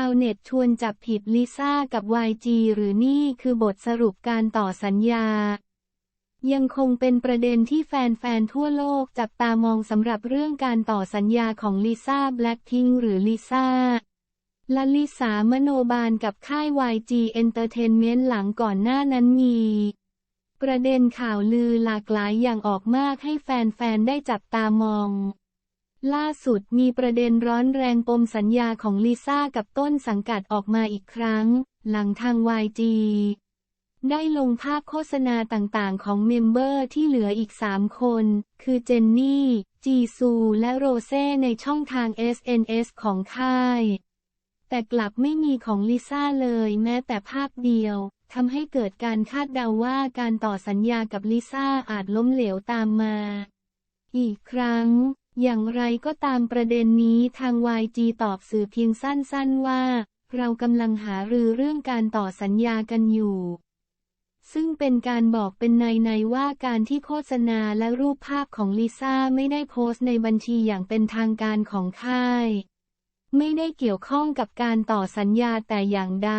าวเน็ตชวนจับผิดลิซ่ากับ YG หรือนี่คือบทสรุปการต่อสัญญา ยังคงเป็นประเด็นที่แฟนๆ ทั่วโลกจับตามองสำหรับเรื่องการต่อสัญญาของลิซ่าแบล็คพิงหรือลิซ่าและลิสามโนบาลกับค่าย YG Entertainment หลังก่อนหน้านั้นมีประเด็นข่าวลือหลากหลายอย่างออกมากให้แฟนๆ ได้จับตามอง ล่าสุดมีประเด็นร้อนแรงปมสัญญาของลิซ่ากับต้นสังกัดออกมาอีกครั้ง หลังทาง YG ได้ลงภาพโฆษณาต่างๆ ของเมมเบอร์ที่เหลืออีก 3 คน คือเจนนี่ จีซู และโรเซ่ในช่องทาง SNS ของค่าย แต่กลับไม่มีของลิซ่าเลยแม้แต่ภาพเดียวทำให้เกิดการคาดเดาว่าการต่อสัญญากับลิซ่าอาจล้มเหลวตามมา อีกครั้ง อย่างไรก็ตามประเด็นนี้ทาง YG ตอบสื่อเพียงสั้นๆว่า เรากำลังหารือเรื่องการต่อสัญญากันอยู่ ซึ่งเป็นการบอกเป็นในในๆว่าการที่โฆษณาและรูปภาพของลิซ่าไม่ได้โพสต์ในบัญชีอย่างเป็นทางการของค่าย ไม่ได้เกี่ยวข้องกับการต่อสัญญาแต่อย่างใด